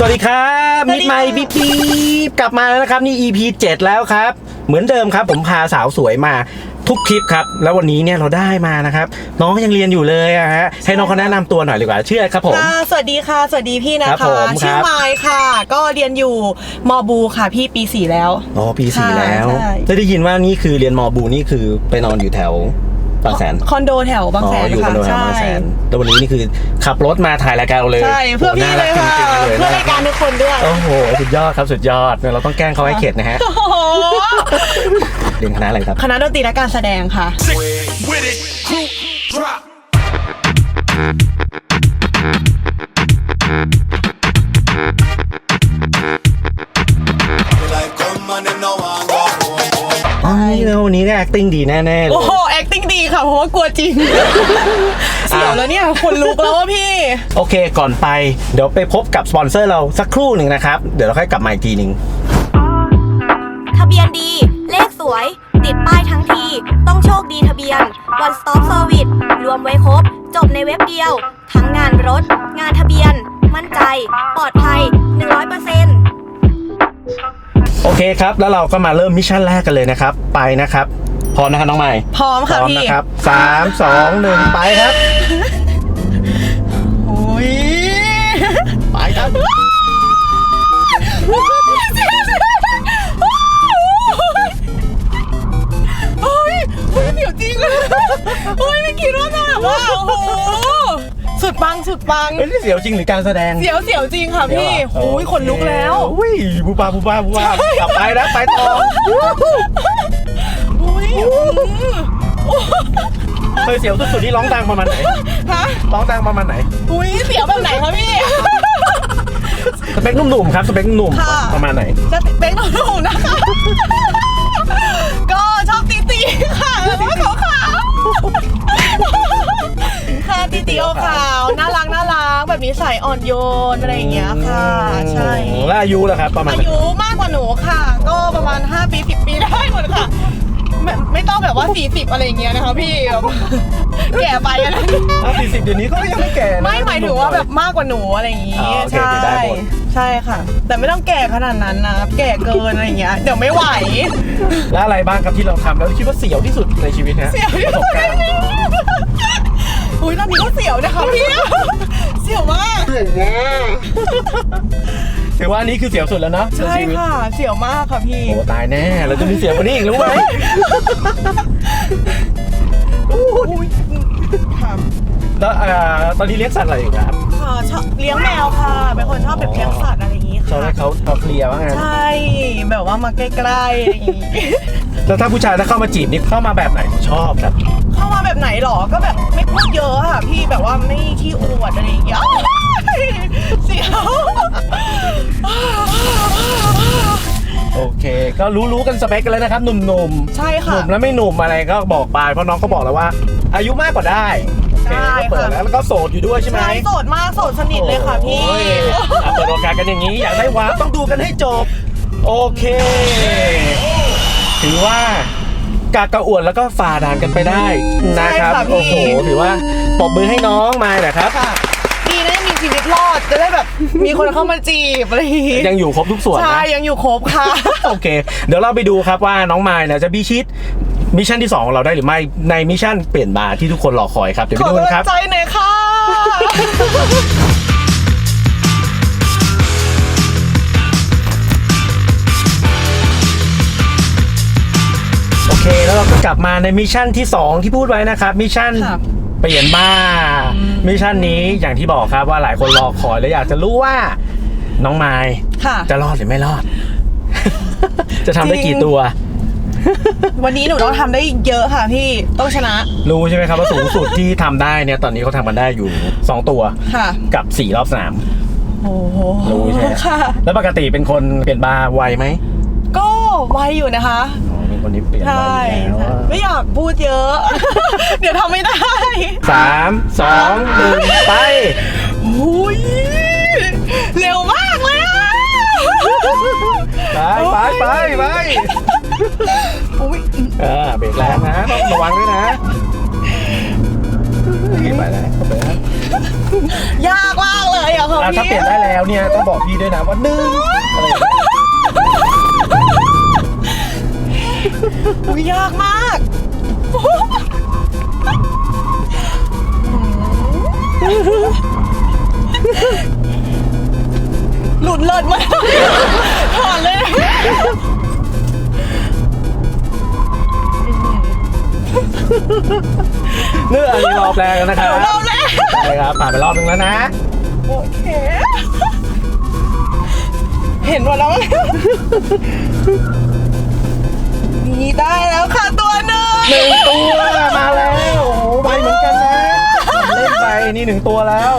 สวัสดีครับสวัมิสดดีไมค่ะค์พี่ปี๊บกลับมาแล้วนะครับนี่ EP 7 แล้วครับ เหมือนเดิมครับ ผมพาสาวสวยมาทุกคลิปครับ แล้ววันนี้เนี่ยเราได้มานะครับ น้องยังเรียนอยู่เลยอะฮะให้น้องเขาแนะนำตัวหน่อยดีกว่าชื่ออะไรครับผม ค่ะสวัสดีค่ะ สวัสดีพี่นะครัคะบผมครับชื่อไมค์ค่ะ ก็เรียนอยู่มบูค่ะพี่ปีสี่แล้ว อ๋อปีสี่ใช่แล้วใช่ ได้ได้ยินว่านี่คือเรียนมอบูนี่คือไปนอนอยู่แถวบางแสนคอนโดแถวบางแสนอ๋ออยู่คอค่ะนโดแถวใช่บางแสนแล้ววันนี้นี่คือขับรถมาถ่ายรายการเราเลยใช่เพื่อโโหพี่น่าเลรักยจค่ะริงๆเลยเพื่อรายการทุกคนด้วยโอ้โหสุดยอดครับสุดยอดเนี่ยเราต้องแกล้งเขาให้เข็ดนะฮะโอ้โหเรียนคณะอะไรครับคณะดนตรีและการแสดงค่ะ อ๋อนี่นะวันนี้เนี่ย acting ดีแน่ๆเลย โอ้โห acting ดีค่ะ เพราะว่ากลัวจริง เสียวแล้วเนี่ยคนลุกแล้วว่าพี่ โอเค ก่อนไป เดี๋ยวไปพบกับสปอนเซอร์เราสักครู่หนึ่งนะครับ เดี๋ยวเราค่อยกลับมาอีกทีหนึ่ง ทะเบียนดี เลขสวย ติดป้ายทั้งที ต้องโชคดีทะเบียน One Stop Service รวมไว้ครบ จบในเว็บเดียว ทั้งงานรถ งานทะเบียน มั่นใจ ปลอดภัย 100% โอเคครับ แล้วเราก็มาเริ่มมิชชั่นแรกกันเลยนะครับ ไปนะครับ พร้อมนะครับน้องใหม่พร้อมค่ะพี่ นะครับสามสองหนึ่งไปครับ โอ้ยไปครับ โอ้ยโอ้ยเสียวจริงเลยโอ้ยไม่คิดว่าจะแบบว่าโอ้โห สุดปังสุดปังเฮ้ยนี่เสียวจริงหรือการแสดง เสียวเสียวจริงค่ะพี่โอ้ยขนลุกแล้ว อุ้ยบูบาบูบาบูบากลับไปนะไปต่อโอ้ยเคยเสียวสุดๆที่ร้องดังประมาณไหน ฮะ ร้องดังประมาณไหน อุ้ยเสียวแบบไหนคะพี่ สเปคหนุ่มๆครับ สเปคหนุ่มค่ะ ประมาณไหน จะเป๊กหนุ่มนะคะ ก็ชอบตีตีค่ะแล้วก็ขาวขาวๆค่ะตีตีโอขาวน่ารักน่ารัก แบบนี้ใส่อ่อนโยนอะไรอย่างเงี้ยค่ะ ใช่ แล้วอายุล่ะครับประมาณอาไหนยุมากกว่าหนูค่ะ ก็ประมาณ 5 ปี 10 ปีได้หมดค่ะไม่ไม่ต้องแบบว่า 40 อะไรอย่างเงี้ยนะคะพี่แบบแก่ไปอะไรอะสี่สิบเดี๋ยวนี้ก็ยังไม่แก่นะไม่หมายถึงว่าแบบมากกว่าหนูอะไรอย่างงี้อ่าโอเคใช่ได้หมดใช่ค่ะ แต่ไม่ต้องแก่ขนาดนั้นนะ แก่เกินอะไรอย่างเงี้ย เดี๋ยวไม่ไหว แล้วอะไรบ้างครับที่เราทำแล้วคิดว่าเสียวที่สุดในชีวิตฮะเสียวที่ประสสุบดการณ์อุ้ยตอนนี้ก็เสียวนะคะพี่ เสียวมากถือว่าอันนี้คือเสียวสุดแล้วเนาะใช่นชีวิตค่ะ เสียวมากค่ะพี่ โอ้ตายแน่แล้วจะมีเสียวกว่านี้อีกรู้ไหมอุ้ยค่ะแล้วอ่าตอนนี้เลี้ยงสัตว์อะไรอยู่ครับค่ะชอบเลี้ยงแมวค่ะ เป็นคนชอบแบบเลี้ยงสัตว์อะไรอย่างงี้ชอบค่ะ ให้เขาเขาเคลียร์ว่างั้นใช่ แบบว่ามาใกล้ๆอะไรอย่างงี้ แล้วถ้าผู้ชายถ้าเข้ามาจีบนี่เข้ามาแบบไหนชอบครับ เข้ามาแบบไหนหรอ ก็แบบไม่พูดเยอะค่ะ พี่แบบว่าไม่ขี้อวดอะไรอย่างเงี้ยเสียว โอเค ก็รู้รู้กันสเปคกันแล้วนะครับ หนุ่มๆใช่หค่ะ นุ่มแล้วไม่หนุ่มอะไรก็บอกไปเพราะน้องก็บอกแล้วว่า อายุมากกว่าได้โอเคใช่ก็เปิดค่ะ แล้วแล้วก็โสดอยู่ด้วยใช่ไหม ใช่โสดมากโสดสนิทเลยค่ะพี่ โอ้ยอะเปิดโอกาสกันอย่างนี้ อยากได้วาร์ปต้องดูกันให้จบ โอเค ถือว่า กากระอ่วนแล้วก็ฝ่าด่านกันไปได้นะครับ ใช่ค่ะพี่ โอ้โห ถือว่าปรบมือให้น้องมานะครับ ค่ะดีนะมีชีวิตรอดจะได้แบบ มีคนเข้ามาจีบอะไรอย่างงี้ยังอยู่ครบทุกส่วนใช่นะ ยังอยู่ครบค่ะ โอเค เดี๋ยวเราไปดูครับว่าน้องมายเนี่ยจะพิชิตมิชชั่นที่2ของเราได้หรือไม่ในมิชชั่นเปลี่ยนบาร์ที่ทุกคนรอคอยครับ เดี๋ยวขไปอดูกันกำคลัรับงใจหน่อยค่ะ เคแล้วเราก็กลับมาในมิชชั่นที่ 2 ที่พูดไว้นะครับมิชชั่นค่ะเปลี่ยนบ้าร์มิชชั่นนี้อย่างที่บอกครับว่าหลายคนรอคอยและอยากจะรู้ว่าน้องไมายค่ะ จะรอดหรือไม่รอด จะทำได้จริกี่งตัว วันนี้หนูต้องทำได้เยอะค่ะพี่ต้องชนะรู้ใช่ไหมครับว่าสูงสุดที่ทำได้เนี่ยตอนนี้เขาทำกันได้อยู่ 2 ตัวค่ะ กับ 4 รอบสนาม โอ้โหรู้ใช่ไหมค่ะ แล้วปกติเป็นคนเปลี่ยนบาร์ไวไหมก็ไวอยู่นะคะ อ๋อเป็นคนที่เปลี่ยนไวใช่อยู่แล้วอะไม่อยากพูดเยอะ เดี๋ยวทำไม่ได้สามสองหนึ่งไปอุ้ยเร็วมากเลยอะไปไปไปไปอุ้ยเออเบรกแรงนะต้องระวังด้วยนะไปแล้วไปแล้วยากมากเลยอะค่ะอะถ้าเปลี่ยนได้แล้วเนี่ยต้องบอกพี่ด้วยนะว่าหนึ่งอะไรอย่างเงี้ย อุ้ยยากมากหลุดเลิศมากถอนเลยเนื้ออันนี้รอบแรกแล้วนะครับรอบแรกใช่ครับผ่านไปรอบนึงแล้วนะ โอเค เห็นหมดแล้วมั้ย นี่ได้แล้วค่ะตัวหนึ่งหนึ่งตัวมาแล้วโอ้โหไวเหมือนกันนะเล่นไปนี่หนึ่งตัวแล้ว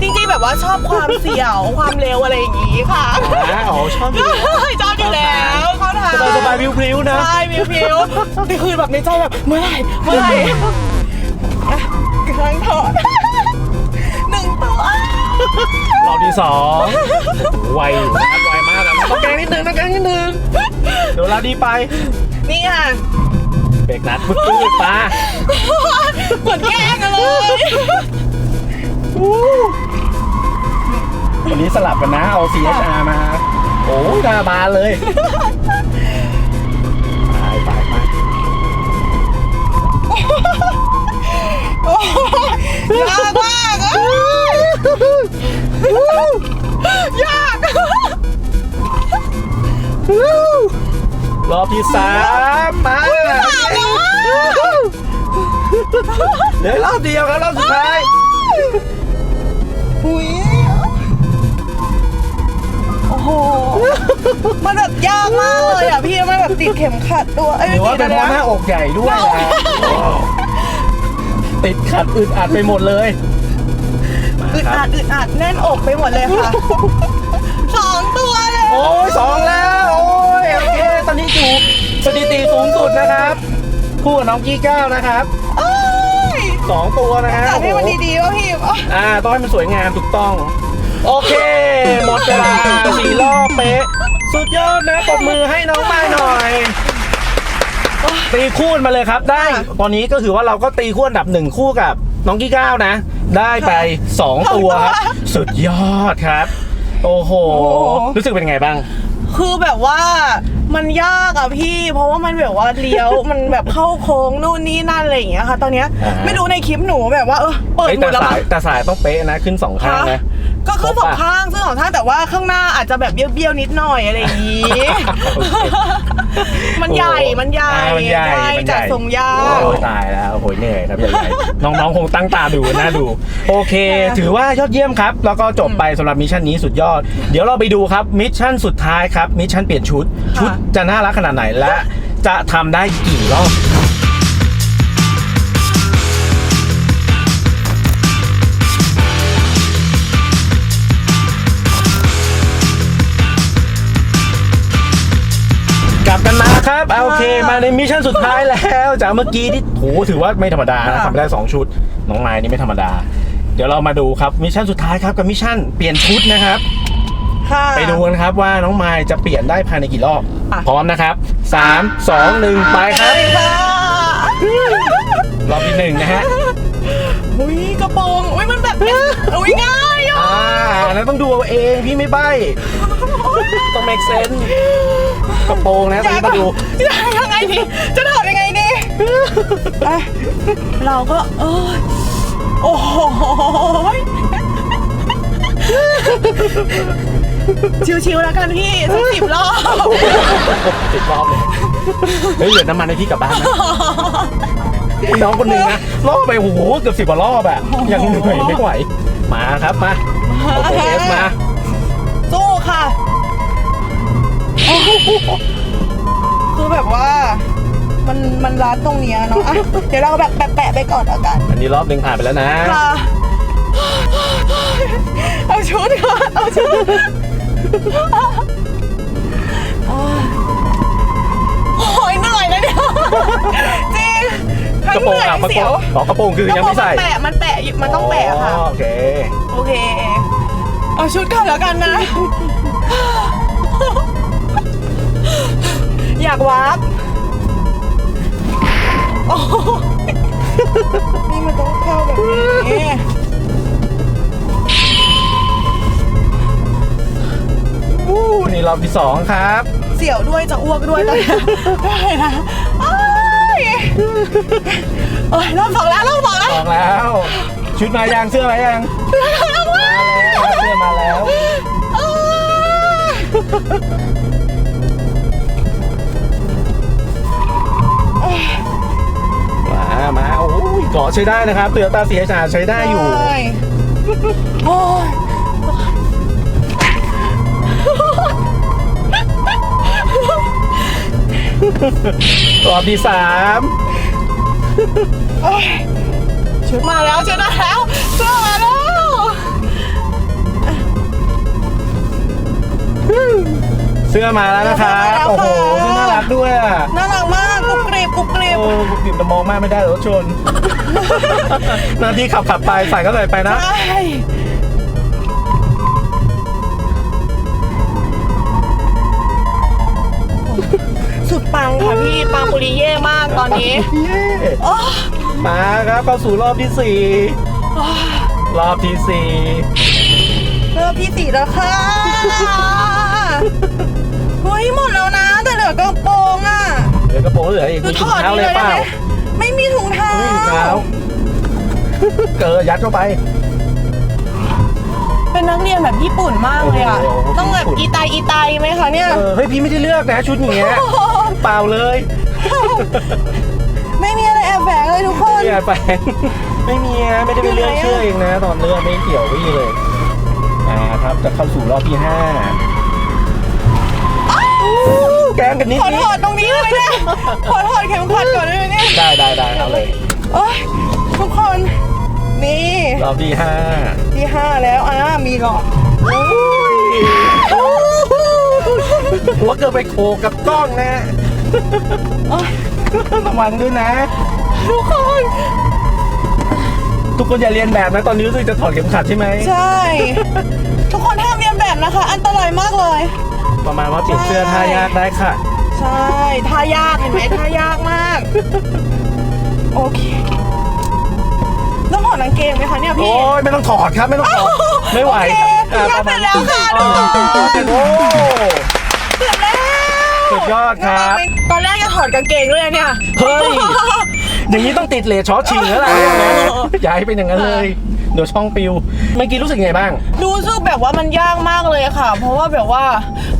จริงๆแบบว่าชอบความเสี่ยวความเร็วอะไรอย่างงี้ค่ะอ่าอ๋อชอบอยู่แล้วชอบอยู่แล้วเข้าทางสบายสบายๆพริ้วๆนะใช่พิวพิวๆนี่คือแบบในใจแบบเมื่อไหร่เมื่อไหร่อะกำลังถอดหนึ่งตัวรอบที่สองไวอยู่นะครับไวมากนะต้องแกล้งนิดนึงต้องแกล้งนิดนึงเดี๋ยวเวลาดีไป นี่ค่ะเบรกนัดปึ๊บปึ๊บปลาเหมือนแกล้งกันเลย วันนี้สลับกันนะ เอา CSR มา โอ้ยหน้าบานเลย ไปไปไปยากมากเอ้ยยาก รอบที่สามมาเหลือรอบเดียวครับรอบสุดท้ายหุยโอ้โห มันแบบยากมากเลยอะพี่มันแบบติดเข็มขัดตัวเอ้ยหรือว่าเป็นเพราะหน้าอกใหญ่ด้วยนะติดขัดอึดอัดไปหมดเลยมาอึดคอัรับดอึดอัดแน่นอกไปหมดเลยค่ะสองตัวเลย โอ้ยสองแล้ว คู่กับน้องกี้ก้าวนะครับเอ้ยสองตัวนะฮะจัดให้มันดีๆวะพี่อ๋ออ่าต้องให้มันสวยงามถูกต้อง โอเคหมดเวลาสี่รอบเป๊ะ สุดยอดนะปรบมือให้น้องไม้หน่อยตีคู่มาเลยครับได้ ตอนนี้ก็คือว่าเราก็ตีคู่อันดับหนึ่งคู่กับน้องกี้ก้าวนะ ได้ไป 2 ตัวครับ สุดยอดครับ โอ้โห รู้สึกเป็นไงบ้าง คือแบบว่ามันยากอะพี่ เพราะว่ามันแบบว่าเลี้ยว มันแบบเข้าโค้งนู่นนี่นั่นอะไรอย่างเงี้ยค่ะ ตอนเนี้ยอ่า ไม่รู้ในคลิปหนูแบบว่าเออเปิดเอ้ยหมแต่ดแล้วสายแต่สายต้องเป๊ะนะขึ้นสองข้างนะ ก็คือครบสองปะข้างซึ่งสองข้างแต่ว่าข้างหน้าอาจจะแบบเบี้ยวๆนิดหน่อยอะไรอย่างงี้โอเคมันใหญ่มันใหญ่อ่ามันใหญ่มันใหญ่จัดทรงยาโอ้กยตายแล้วโอ้ยเหนื่อยครับใหญ่ๆน้องๆคงตั้งตาดูน่าดู โอเค ถือว่ายอดเยี่ยมครับ แล้วก็จบไปสำหรับมิชชั่นนี้สุดยอด เดี๋ยวเราไปดูครับมิชชั่นสุดท้ายครับมิชชั่นเปลี่ยนชุด ชุดจะน่ารักขนาดไหนและจะทำได้กี่รอบ กลับกันมาครับเอาโอเคมาในมิชชั่นสุดท้ายแล้วจากเมื่อกี้ที่โหถือว่าไม่ธรรมดานะทำได้2ชุด น้องไม้นี่ไม่ธรรมดา เดี๋ยวเรามาดูครับมิชชั่นสุดท้ายครับกับมิชชั่นเปลี่ยนชุดนะครับค่ะไปดูกันครับว่าน้องไม้จะเปลี่ยนได้ภายในกี่รอบอะพร้อมนะครับ3 2 1ไปครับไปค่ะรอบที่หนึ่งนะฮะอุ้ยกระโปรงอุ้ยมันแบบเป็นอุ้ยง่ายอะอ่าแล้วต้องดูเอาเองพี่ไม่ใบต้อง make sense กระโปรงนะตอนนี้มาดูจะยังไงดี จะถอดยังไงดีอะเราก็เออโอ้โหชิวๆแล้วกันพี่สักสิบรอบสิบรอบเลยเฮ้ยเหลือน้ำมันให้พี่กลับบ้านนะไอ้น้องคนหนึ่งนะรอบไปโอ้โหเกือบสิบกว่ารอบอะยังเหนื่อยไม่ไหวมาครับมาโอเคเอสมา คือแบบว่า มันมันรัดตรงเนี้ยเนาะอะเดี๋ยวเราแบบแปะๆไปก่อนแล้วกันอันนี้รอบหนึ่งผ่านไปแล้วนะ ค่ะเอาชุดก่อนเอาชุดโอ้ยเหนื่อยเลยเนี่ยจริงทั้กระโปรงเหนื่อยอะทั้กระงโปเสีรยวงอ๋อกระโปรงคือยังไม่ใส่กระโปรงมันแปะมันแปะมันต้องแปะค่ะอ๋อโอเค โอเค เอาชุดก่อนแล้วกันนะ อยากวาร์ปโอ้นี่มันต้องเข้าแบบนี้วู้นี่รอบที่สองครับ เสียวด้วยจะอ้วกด้วยตอนนี้ได้นะโอ้ยโอ้ยรอบสองแล้วรอบสองแล้วสองแล้ว ชุดมายังเสื้อมายังาแเสื้อมาแล้ว เกาะใช้ได้นะครับเตือตาเสียชาใช้ได้อยู่ ใช่โอ้ยรอบที่สามโอ้ยชุดมาแล้วชุดมาแล้วชุดมาแล้วเสื้อมาแล้วนะครับ โอ้โหเสื้อน่ารักด้วยอะน่ารัก กรุบกริบโอ้บุกบิบแต่มองมากไม่ได้รถชน หน้าที่ขับขับไปใส่ก็ใส่ไปนะ ใช่สุดปังค่ะพี่ปังปุริเย่มากตอนนี้เย้โอ้มาครับเข้าสู่รอบที่สี่รอบที่สี่เริ่มที่สี่แล้วค่ะเฮ้ยหมดแล้วนะ แต่เหลือกระโปรงอะเหลือ กระโปรงเหลืออีกคืมีอถถุงอดเท้านี่เลเลยยเปได้ล่าไหมไม่มีถุงเท้า ไม่มีถุงเท้า เกิดยัดเข้าไป เป็นนักเรียนแบบญี่ปุ่นมากเลยอะ โอ้โห ต้องแบบญี่ปุ่นอีไตอีไตไหมคะเนี่ย เออเฮ้ยพี่ไม่ได้เลือกนะชุดอย่างเงี้ยเปล่าเลยไม่มีอะไรแอบแฝงเลยทุกคนไม่แฟนไม่มีนะไม่ได้ไปเลือกเชื่อเองนะ ตอนเลือกไม่เกี่ยวพี่เลยอ่าครับจะเข้าสู่รอบที่ห้าแกล้ งกันนิดขอนิถดอดตรงนี้เลยเนี่ยขอถอดเข็มขัดก่อนได้ไหมเนี่ยได้ได้ได้เอาเลยโอ้ยทุกคนนี่รอบที่ห้าที่ห้าแล้วอ่ามีหลอดหัวเกิดไปโขกกับกล้องนะโอ๊ยระวังด้วยนะ ทุกคน ทุกคนอย่าเรียนแบบนะ ตอนนี้รู้สึกจะถอดเข็มขัดใช่ไหมใช่ นแบบนะคะ อันตรายมากเลย ประมาณว่าเปลี่ยนเสื้อท่ายากได้ค่ะ ใช่ท่ายากเห็นไหมท่ายากมาก โอเคต้องถอดกางเกงไหมคะเนี่ยพี่ โอ้ยไม่ต้องถอดครับไม่ต้องถอดไม่ไหวโอเคอะงานเสร็จแล้วค่ะอ๋อโอ้เสร็จแล้วสุดยอดครับ ตอนแรกจะถอดกางเกงด้วยนะเนี่ย เฮ้ย อย่างนี้ต้องติดเลทช็อตชิงแล้วล่ะอย่างนั้นอย่าให้เป็นอย่างนั้นเลย เดี๋ยวช่องปิวเมื่อกี้รู้สึกไงบ้างรู้สึกแบบว่ามันยากมากเลยค่ะ เพราะว่าแบบว่า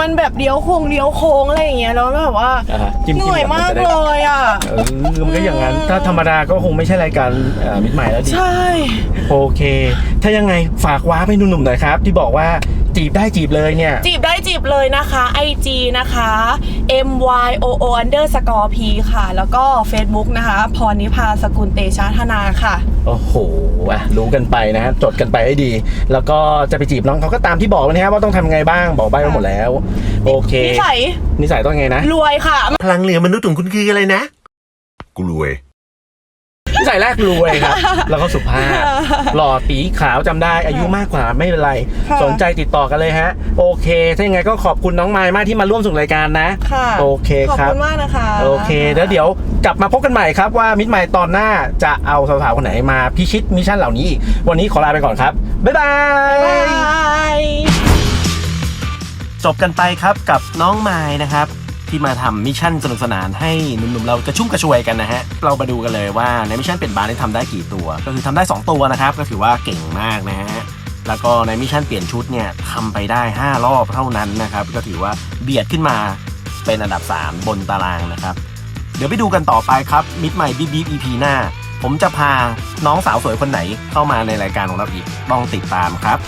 มันแบบเลี้ยวโค้งเลี้ยวโค้งอะไรอย่างเงี้ยแล้วแบบว่าอ่าฮะจิ้มๆเหนื่อยมากมันจะได้เลยอะ เออมันก็อย่างนั้น ถ้าธรรมดาก็คงไม่ใช่รายการเอ่อมิดใหม่แล้วดิ ใช่ โอเค ถ้ายังไงฝากว้าไปหนุ่มๆหน่อยครับ ที่บอกว่า จีบได้จีบเลยเนี่ย จีบได้จีบเลยนะคะ IG นะคะ M Y O O underscore P ค่ะ แล้วก็ Facebook นะคะ พรนิพาสกุลเตชะธนาค่ะ โอ้โหอะรู้กันไปนะฮะจดกันไปให้ดี แล้วก็จะไปจีบน้องเขาก็ตามที่บอกนะฮะว่าต้องทำไงบ้างบอกใบมาหมดแล้ว โอเค นิสัย นิสัยต้องไงนะ รวยค่ะ พลังเหลือมนุษย์ของคุณคืออะไรนะ กลวยนิ สัยแรกรวยครับ แล้วก็สุภาพ หล่อตีขาวจำได้ อายุมากกว่าไม่เป็นไรค่ะสนใจติดต่อกันเลยฮะ โอเค ถ้ายังไงก็ขอบคุณน้องไม้มากที่มาร่วมส่งรายการนะ ค่ะโอเคขอบครับคุณมากนะคะ โอเค แล้วเดี๋ยวกลับมาพบกันใหม่ครับว่ามิดไมล์ตอนหน้าจะเอาสาวๆคนไหนมาพิชิตมิชชั่นเหล่านี้อีกวันนี้ขอลาไปก่อนครับ บ๊ายบายบายจบกันไปครับกับน้องไม้นะครับ ที่มาทำมิชชั่นสนุกสนานให้หนุ่มๆเรากระชุ่มกระชวยกันนะฮะ เรามาดูกันเลยว่าในมิชชั่นเปลี่ยนบาร์นี่ทำได้กี่ตัว ก็คือทำได้ 2 ตัวนะครับ ก็ถือว่าเก่งมากนะฮะแล้วก็ในมิชชั่นเปลี่ยนชุดเนี่ยทำไปได้ 5 รอบเท่านั้นนะครับ ก็ถือว่าเบียดขึ้นมาเป็นอันดับ 3 บนตารางนะครับ เดี๋ยวไปดูกันต่อไปครับมิดใหม่บีบี EP หน้า ผมจะพาน้องสาวสวยคนไหนเข้ามาในรายการของเราอีกต้องติดตามครับ